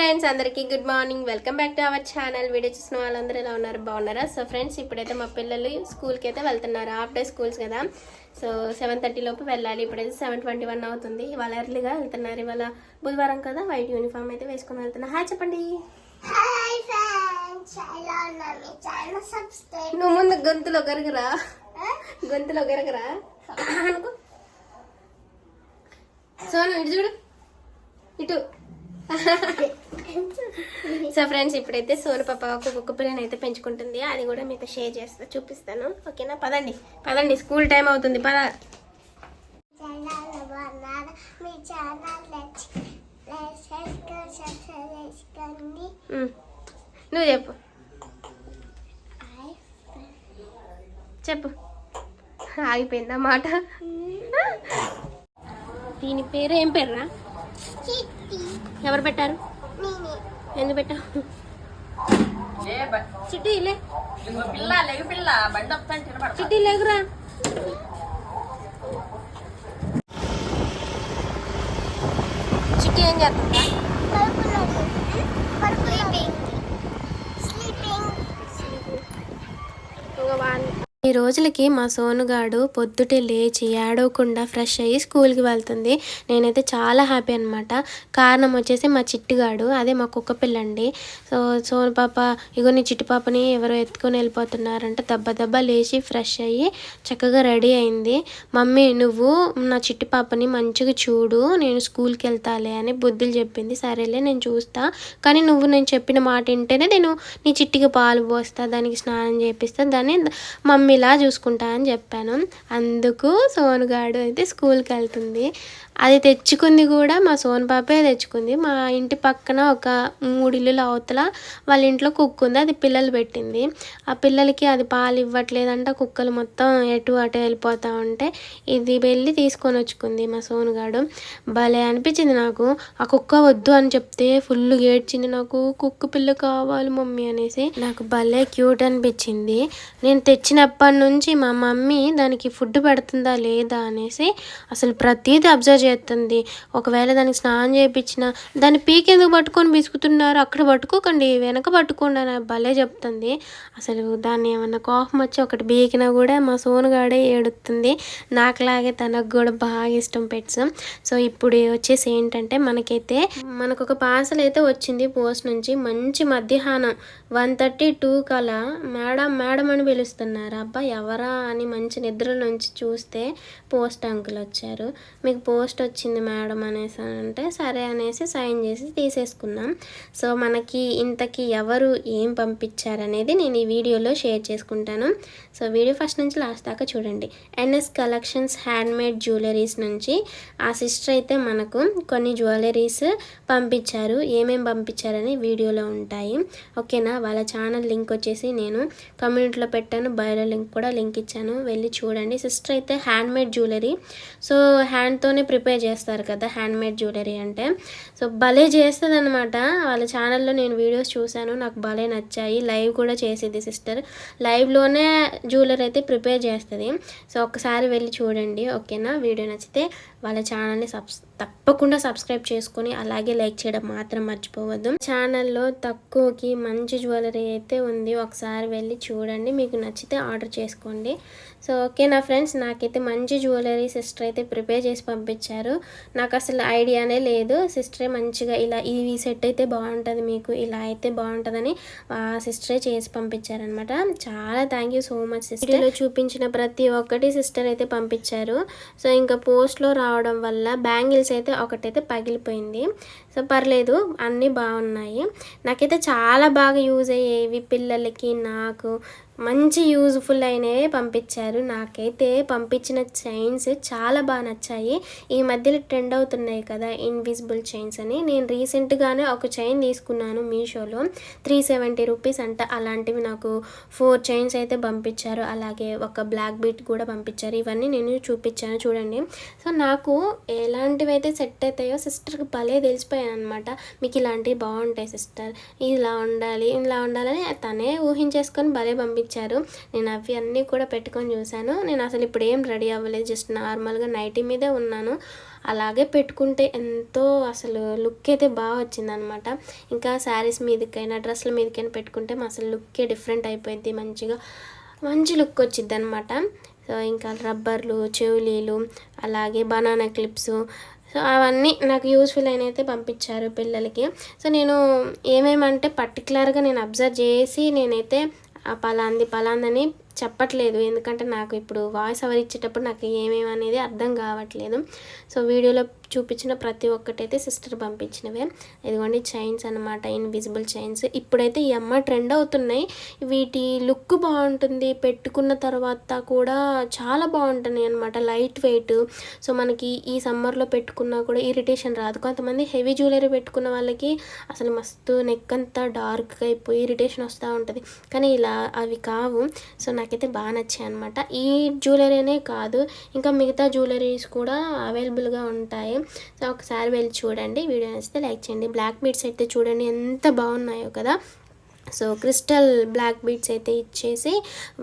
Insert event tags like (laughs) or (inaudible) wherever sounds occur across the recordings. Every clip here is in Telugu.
ఫ్రెండ్స్ అందరికీ good morning. Welcome back to our channel. Video చూసిన వాళ్ళందరూ ఎలా ఉన్నారు? బాగున్నారా? సో ఫ్రెండ్స్ ఇప్పుడైతే మా పిల్లలు స్కూల్కి అయితే వెళ్తున్నారు. హాఫ్ డే స్కూల్స్ కదా. సో సెవెన్ థర్టీ లోపు వెళ్ళాలి. ఇప్పుడైతే సెవెన్ ట్వంటీ వన్ అవుతుంది. ఇవాళ ఎర్లీగా వెళ్తున్నారు. ఇవాళ బుధవారం కదా. వైట్ యూనిఫామ్ అయితే వేసుకొని వెళ్తున్నారు హాయ్ చెప్పండి. నువ్వు ముందు గొంతులో గరగరా. గొంతులో గరగరా. అనుకో. సోను ఇటు చూడు. ఇటు. (laughs) సో ఫ్రెండ్స్ ఇప్పుడైతే సోను పాప ఒక కుక్క పిల్లని అయితే పెంచుకుంటుంది. అది కూడా మీకు షేర్ చేస్తా చూపిస్తాను. ఓకేనా? పదండి. పదండి. స్కూల్ టైం అవుతుంది. పద. నువ్వు చెప్పు. చెప్పు. ఆగిపోయిందా మాట? దీని పేరు ఏం పేరురా ఎవరు పెట్టారు? ఎందుకు పెట్టావు? చిట్టి లే. పిల్ల లేవు పిల్ల బండి వస్తాను చిట్టి లేకురా చిట్టి ఏం చేస్తుందా? ఈ రోజులకి మా సోనుగాడు పొద్దుటే లేచి ఏడవకుండా ఫ్రెష్ అయ్యి స్కూల్కి వెళ్తుంది. నేనైతే చాలా హ్యాపీ అనమాట కారణం వచ్చేసి మా చిట్టుగాడు అదే మా కుక్క పిల్లండి. సో సోను పాప ఇగో నీ చిట్టు పాపని ఎవరో ఎత్తుకొని వెళ్ళిపోతున్నారంటే. దెబ్బ దెబ్బ లేచి ఫ్రెష్ అయ్యి చక్కగా రెడీ అయింది. మమ్మీ నువ్వు నా చిట్టి పాపని మంచిగా చూడు నేను స్కూల్కి వెళ్తాలే అని బుద్ధులు చెప్పింది. సరేలే నేను చూస్తా. కానీ నువ్వు నేను చెప్పిన మాట వింటేనే నేను నీ చిట్టికి పాలు పోస్తా దానికి స్నానం చేపిస్తా దాన్ని ఇలా చూసుకుంటా అని చెప్పాను. అందుకు సోనుగాడు అయితే స్కూల్కి వెళ్తుంది. అది తెచ్చుకుంది కూడా మా సోను పాపే తెచ్చుకుంది. మా ఇంటి పక్కన ఒక మూడు ఇల్లులు అవతల వాళ్ళ ఇంట్లో కుక్క ఉంది. అది పిల్లలు పెట్టింది. ఆ పిల్లలకి అది పాలు ఇవ్వట్లేదంట. కుక్కలు మొత్తం ఎటు అటు వెళ్ళిపోతూ ఉంటే ఇది వెళ్ళి తీసుకొని వచ్చుకుంది మా సోనుగాడు భలే అనిపించింది నాకు. ఆ కుక్క వద్దు అని చెప్తే ఫుల్ ఏడ్చింది నాకు. కుక్క పిల్ల కావాలి మమ్మీ అనేసి. నాకు భలే క్యూట్ అనిపించింది. నేను తెచ్చినప్పటి నుంచి మా మమ్మీ దానికి ఫుడ్ పెడుతుందా లేదా అనేసి అసలు ప్రతిదీ అబ్జర్వ్ చేస్తుంది. ఒకవేళ దానికి స్నానం చేయించిన దాన్ని పీకెందుకు పట్టుకొని బిసుకుతున్నారు అక్కడ పట్టుకోకండి వెనక పట్టుకోండి అని భలే చెప్తుంది. అసలు దాన్ని ఏమన్నా కోపం వచ్చి ఒకటి బీకినా కూడా మా సోనుగాడే ఏడుతుంది నాకులాగే తనకు కూడా బాగా ఇష్టం పెట్స్. సో ఇప్పుడు వచ్చేసి ఏంటంటే మనకైతే మనకు ఒక పార్సల్ అయితే వచ్చింది పోస్ట్ నుంచి. మంచి మధ్యాహ్నం వన్ థర్టీ టూ కలా మేడం మేడం అని పిలుస్తున్నారు. అబ్బా ఎవరా అని మంచి నిద్రలోంచి చూస్తే పోస్ట్ అంకుల్ వచ్చారు. మీకు పోస్ట్ వచ్చింది మేడం అనేసి అంటే సరే అనేసి సైన్ చేసి తీసేసుకున్నాం. సో మనకి ఇంతకీ ఎవరు ఏం పంపించారనేది నేను ఈ వీడియోలో షేర్ చేసుకుంటాను. సో వీడియో ఫస్ట్ నుంచి లాస్ట్ దాకా చూడండి. ఎన్ఎస్ కలెక్షన్స్ హ్యాండ్మేడ్ జ్యువెలరీస్ నుంచి ఆ సిస్టర్ అయితే మనకు కొన్ని జ్యువెలరీస్ పంపించారు. ఏమేమి పంపించారని వీడియోలో ఉంటాయి. ఓకేనా? వాళ్ళ ఛానల్ లింక్ వచ్చేసి నేను కమ్యూనిటీలో పెట్టాను. బయోలో లింక్ కూడా లింక్ ఇచ్చాను. వెళ్ళి చూడండి. సిస్టర్ అయితే హ్యాండ్మేడ్ జ్యువెలరీ. సో హ్యాండ్తోనే ప్రిపేర్ ప్రిపేర్ చేస్తారు కదా హ్యాండ్మేడ్ జ్యువెలరీ అంటే. సో భలే చేస్తుంది అనమాట వాళ్ళ ఛానల్లో నేను వీడియోస్ చూశాను నాకు భలే నచ్చాయి. లైవ్ కూడా చేసేది సిస్టర్. లైవ్లోనే జ్యువెలరీ అయితే ప్రిపేర్ చేస్తుంది. సో ఒకసారి వెళ్ళి చూడండి ఓకేనా? వీడియో నచ్చితే వాళ్ళ ఛానల్ని సబ్స్ తప్పకుండా సబ్స్క్రైబ్ చేసుకొని అలాగే లైక్ చేయడం మాత్రం మర్చిపోవద్దు. ఛానల్లో తక్కువకి మంచి జ్యువెలరీ అయితే ఉంది. ఒకసారి వెళ్ళి చూడండి మీకు నచ్చితే ఆర్డర్ చేసుకోండి. సో ఓకే నా ఫ్రెండ్స్? నాకైతే మంచి జ్యువెలరీ సిస్టర్ అయితే ప్రిపేర్ చేసి పంపించారు. నాకు అసలు ఐడియానే లేదు. సిస్టరే మంచిగా ఇలా ఈ సెట్ అయితే బాగుంటుంది మీకు ఇలా అయితే బాగుంటుందని ఆ సిస్టరే చేసి పంపించారనమాట చాలా thank you so much sister చూపించిన ప్రతి ఒక్కటి సిస్టర్ అయితే పంపించారు. సో ఇంకా పోస్ట్లో రావడం వల్ల బ్యాంగిల్స్ అయితే ఒకటైతే పగిలిపోయింది. సో పర్లేదు అన్నీ బాగున్నాయి. నాకైతే చాలా బాగా యూజ్ అయ్యేవి పిల్లలకి నాకు మంచి యూజ్ఫుల్ అయినవే పంపించారు. నాకైతే పంపించిన చైన్స్ చాలా బాగా నచ్చాయి. ఈ మధ్యలో ట్రెండ్ అవుతున్నాయి కదా ఇన్విజిబుల్ చైన్స్ అని. నేను రీసెంట్గానే ఒక చైన్ తీసుకున్నాను మీషోలో. త్రీ సెవెంటీ రూపీస్ అంట. అలాంటివి నాకు ఫోర్ చైన్స్ అయితే పంపించారు. అలాగే ఒక బ్లాక్ బీట్ కూడా పంపించారు. ఇవన్నీ నేను చూపించాను చూడండి. సో నాకు ఎలాంటివి అయితే సెట్ అవుతాయో సిస్టర్కి భలే తెలిసిపోయాను అనమాట మీకు ఇలాంటివి బాగుంటాయి సిస్టర్ ఇలా ఉండాలి ఇలా ఉండాలని తనే ఊహించేసుకొని భలే పంపించారు ఇచ్చారు. నేను అవి అన్నీ కూడా పెట్టుకొని చూశాను. నేను అసలు ఇప్పుడు ఏం రెడీ అవ్వలేదు. జస్ట్ నార్మల్గా నైటీ మీదే ఉన్నాను. అలాగే పెట్టుకుంటే ఎంతో అసలు లుక్ అయితే బాగా వచ్చిందనమాట. ఇంకా శారీస్ మీదకైనా డ్రెస్ల మీదకైనా పెట్టుకుంటే అసలు లుక్కే డిఫరెంట్ అయిపోయింది. మంచిగా మంచి లుక్ వచ్చింది అనమాట సో ఇంకా రబ్బర్లు చెవులీలు అలాగే బనానా క్లిప్స్. సో అవన్నీ నాకు యూస్ఫుల్ అయినైతే అయితే పంపించారు పిల్లలకి. సో నేను ఏమేమంటే పర్టికులర్గా నేను అబ్జర్వ్ చేసి నేనైతే పలాంది పలాందని చెప్పట్లేదు. ఎందుకంటే నాకు ఇప్పుడు వాయిస్ ఎవరు ఇచ్చేటప్పుడు నాకు ఏమేమి అనేది అర్థం కావట్లేదు. సో వీడియోలో చూపించిన ప్రతి ఒక్కటైతే సిస్టర్ పంపించినవే. ఇదిగోండి చైన్స్ అనమాట ఇన్విజిబుల్ చైన్స్. ఇప్పుడైతే ఈ అమ్మ ట్రెండ్ అవుతున్నాయి. వీటి లుక్ బాగుంటుంది. పెట్టుకున్న తర్వాత కూడా చాలా బాగుంటున్నాయి అనమాట లైట్ వెయిట్ సో మనకి ఈ సమ్మర్లో పెట్టుకున్నా కూడా ఇరిటేషన్ రాదు. కొంతమంది హెవీ జ్యువెలరీ పెట్టుకున్న వాళ్ళకి అసలు మస్తు నెక్ అంతా డార్క్గా అయిపోయి ఇరిటేషన్ వస్తూ ఉంటుంది. కానీ ఇలా అవి కావు. సో నాకైతే బాగా నచ్చాయి అనమాట ఈ జ్యువెలరీనే కాదు ఇంకా మిగతా జ్యువెలరీస్ కూడా అవైలబుల్గా ఉంటాయి. సో ఒకసారి వెళ్ళి చూడండి. వీడియో నచ్చితే లైక్ చేయండి. బ్లాక్ బీట్స్ అయితే చూడండి ఎంత బాగున్నాయో కదా. సో క్రిస్టల్ బ్లాక్ బీడ్స్ అయితే ఇచ్చేసి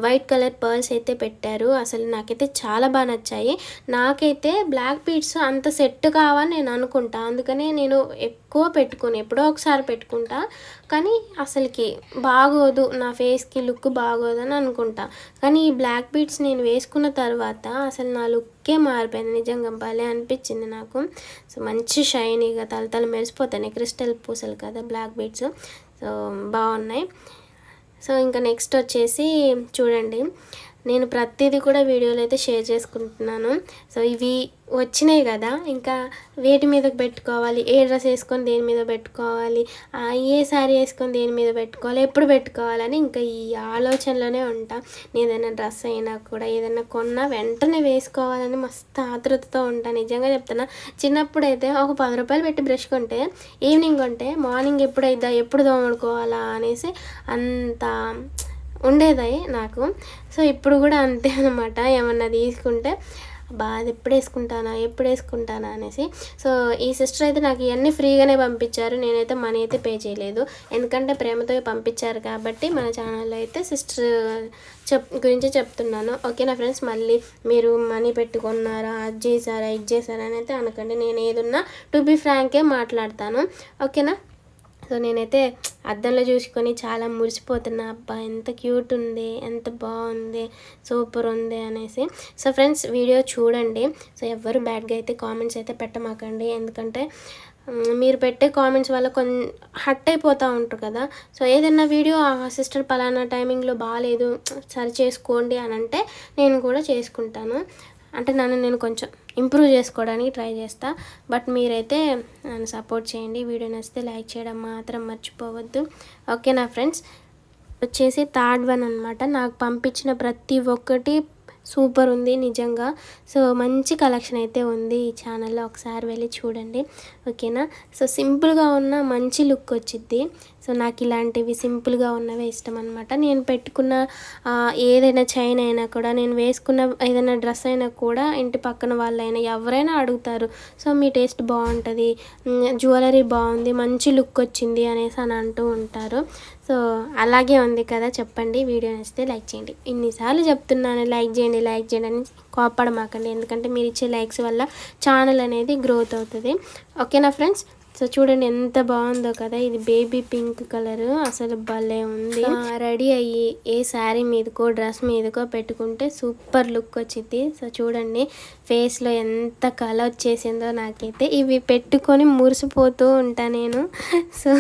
వైట్ కలర్ పర్ల్స్ అయితే పెట్టారు. అసలు నాకైతే చాలా బాగా నచ్చాయి. నాకైతే బ్లాక్ బీడ్స్ అంత సెట్ కావని నేను అనుకుంటా. అందుకనే నేను ఎక్కువ పెట్టుకుని ఎప్పుడో ఒకసారి పెట్టుకుంటా. కానీ అసలుకి బాగోదు. నా ఫేస్కి లుక్ బాగోదు అని అనుకుంటా. కానీ ఈ బ్లాక్ బీడ్స్ నేను వేసుకున్న తర్వాత అసలు నా లుక్ లుక్కే మారిపోయింది. నిజంగా భలే అనిపించింది నాకు. సో మంచి షైనీగా తలతలు మెరిసిపోతాయి క్రిస్టల్ పూసలు కదా బ్లాక్ బీడ్స్. సో బాగున్నాయి. సో ఇంకా నెక్స్ట్ వచ్చేసి చూడండి. నేను ప్రతిదీ కూడా వీడియోలో అయితే షేర్ చేసుకుంటున్నాను. సో ఇవి వచ్చినాయి కదా ఇంకా వేటి మీద పెట్టుకోవాలి ఏ డ్రెస్ వేసుకొని దేని మీద పెట్టుకోవాలి ఏ శారీ వేసుకొని దేని మీద పెట్టుకోవాలి ఎప్పుడు పెట్టుకోవాలని ఇంకా ఈ ఆలోచనలోనే ఉంటా. నేను ఏదైనా డ్రెస్ అయినా కూడా ఏదైనా కొన్నా వెంటనే వేసుకోవాలని మస్తు ఆతృతతో ఉంటా. నిజంగా చెప్తున్నా చిన్నప్పుడు అయితే ఒక పది రూపాయలు పెట్టి బ్రష్ కొంటే ఈవినింగ్ కొంటే మార్నింగ్ ఎప్పుడు అయిద్దా ఎప్పుడు తోముడుకోవాలా అనేసి అంత ఉండేది నాకు. సో ఇప్పుడు కూడా అంతే అనమాట ఏమన్నా తీసుకుంటే బాధ ఎప్పుడు వేసుకుంటానా ఎప్పుడు వేసుకుంటానా అనేసి. సో ఈ సిస్టర్ అయితే నాకు ఇవన్నీ ఫ్రీగానే పంపించారు. నేనైతే మనీ అయితే పే చేయలేదు. ఎందుకంటే ప్రేమతో పంపించారు కాబట్టి మన ఛానల్లో అయితే సిస్టర్ చెప్ గురించి చెప్తున్నాను. ఓకే నా ఫ్రెండ్స్? మళ్ళీ మీరు మనీ పెట్టుకున్నారా అది చేశారా ఇది చేశారా అని అయితే అనకండి. నేను ఏదున్నా టు బి ఫ్రాంకే మాట్లాడతాను. ఓకేనా? సో నేనైతే అద్దంలో చూసుకొని చాలా మురిసిపోతున్నా అబ్బా ఎంత క్యూట్ ఉంది ఎంత బాగుంది సూపర్ ఉంది అనేసి. సో ఫ్రెండ్స్ వీడియో చూడండి. సో ఎవరు బ్యాడ్గా అయితే కామెంట్స్ అయితే పెట్టమాకండి. ఎందుకంటే మీరు పెట్టే కామెంట్స్ వల్ల కొన్ హట్ అయిపోతూ ఉంటారు కదా. సో ఏదైనా వీడియో ఆ సిస్టర్ పలానా టైమింగ్లో బాగాలేదు సరి చేసుకోండి అని అంటే నేను కూడా చేసుకుంటాను. అంటే నన్ను నేను కొంచెం ఇంప్రూవ్ చేసుకోవడానికి ట్రై చేస్తా. బట్ మీరైతే నన్ను సపోర్ట్ చేయండి. వీడియో నచ్చితే లైక్ చేయడం మాత్రం మర్చిపోవద్దు. ఓకేనా ఫ్రెండ్స్ వచ్చేసి థర్డ్ వన్ అనమాట నాకు పంపించిన ప్రతి ఒక్కటి సూపర్ ఉంది నిజంగా. సో మంచి కలెక్షన్ అయితే ఉంది ఈ ఛానల్లో ఒకసారి వెళ్ళి చూడండి. ఓకేనా సో సింపుల్గా ఉన్న మంచి లుక్ వచ్చిద్ది. సో నాకు ఇలాంటివి సింపుల్గా ఉన్నవే ఇష్టం అనమాట నేను పెట్టుకున్న ఏదైనా చైన్ అయినా కూడా నేను వేసుకున్న ఏదైనా డ్రెస్ అయినా కూడా ఇంటి పక్కన వాళ్ళైనా ఎవరైనా అడుగుతారు సో మీ టేస్ట్ బాగుంటుంది జ్యువెలరీ బాగుంది మంచి లుక్ వచ్చింది అనేసి అని అంటూ ఉంటారు. సో అలాగే ఉంది కదా చెప్పండి. వీడియో నచ్చితే లైక్ చేయండి. ఇన్నిసార్లు చెప్తున్నాను లైక్ చేయండి లైక్ చేయండి అని కోపడమాకండి. ఎందుకంటే మీరు ఇచ్చే లైక్స్ వల్ల ఛానల్ అనేది గ్రోత్ అవుతుంది. ఓకేనా ఫ్రెండ్స్? సో చూడండి ఎంత బాగుందో కదా. ఇది బేబీ పింక్ కలర్. అసలు భలే ఉంది. రెడీ అయ్యి ఏ శారీ మీదకో డ్రెస్ మీదకో పెట్టుకుంటే సూపర్ లుక్ వచ్చింది సో చూడండి ఫేస్లో ఎంత కళ వచ్చేసిందో నాకైతే. ఇవి పెట్టుకొని మురిసిపోతూ ఉంటా నేను. సో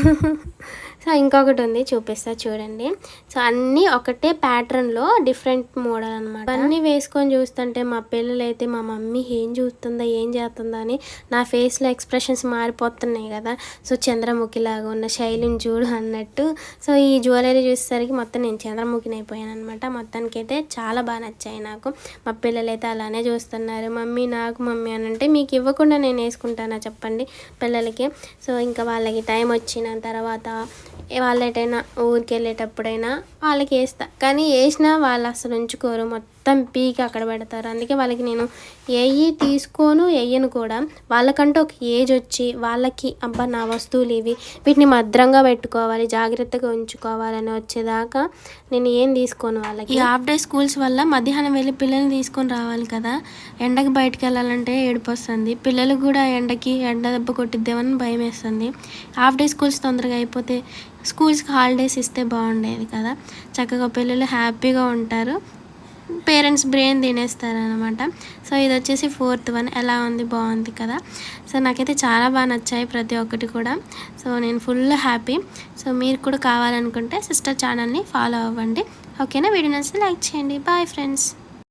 సో ఇంకొకటి ఉంది చూపిస్తా చూడండి. సో అన్నీ ఒకటే ప్యాటర్న్లో డిఫరెంట్ మోడల్ అనమాట అన్నీ వేసుకొని చూస్తుంటే మా పిల్లలు అయితే మా మమ్మీ ఏం చూస్తుందా ఏం చేస్తుందా అని నా ఫేస్లో ఎక్స్ప్రెషన్స్ మారిపోతున్నాయి కదా. సో చంద్రముఖిలాగా ఉన్న శైలిని చూడు అన్నట్టు. సో ఈ జ్యువెలరీ చూసేసరికి మొత్తం నేను చంద్రముఖిని అయిపోయాను అనమాట మొత్తానికి అయితే చాలా బాగా నచ్చాయి నాకు. మా పిల్లలు అయితే అలానే చూస్తున్నారు. మమ్మీ నాకు మమ్మీ అని అంటే మీకు ఇవ్వకుండా నేను వేసుకుంటానా చెప్పండి పిల్లలకి. సో ఇంకా వాళ్ళకి టైం వచ్చిన తర్వాత వాళ్ళు ఎటైనా ఊరికి వెళ్ళేటప్పుడైనా వాళ్ళకి వేస్తా కానీ వేసినా వాళ్ళు అసలు ఉంచుకోరు. మొత్తం పీకి అక్కడ పెడతారు. అందుకే వాళ్ళకి నేను ఏయి తీసుకోను వేయను కూడా. వాళ్ళకంటూ ఒక ఏజ్ వచ్చి వాళ్ళకి అబ్బా నా వస్తువులు ఇవి. వీటిని భద్రంగా పెట్టుకోవాలి జాగ్రత్తగా ఉంచుకోవాలని వచ్చేదాకా నేను ఏం తీసుకోను వాళ్ళకి. ఈ హాఫ్ డే స్కూల్స్ వల్ల మధ్యాహ్నం వెళ్ళి పిల్లల్ని తీసుకొని రావాలి కదా. ఎండకి బయటకు వెళ్ళాలంటే ఏడుపు వస్తుంది. పిల్లలు కూడా ఎండకి ఎండ దెబ్బ కొట్టిద్దామని భయం వేస్తుంది. హాఫ్ డే స్కూల్స్ తొందరగా అయిపోతే స్కూల్స్కి హాలిడేస్ ఇస్తే బాగుండేది కదా. చక్కగా పిల్లలు హ్యాపీగా ఉంటారు. పేరెంట్స్ బ్రెయిన్ తినేస్తారు అనమాట సో ఇది వచ్చేసి ఫోర్త్ వన్. ఎలా ఉంది? బాగుంది కదా. సో నాకైతే చాలా బాగా నచ్చాయి ప్రతి ఒక్కటి కూడా. సో నేను ఫుల్ హ్యాపీ. సో మీరు కూడా కావాలనుకుంటే సిస్టర్ ఛానల్ని ఫాలో అవ్వండి. ఓకేనా? వీడియో నచ్చితే లైక్ చేయండి. Bye friends.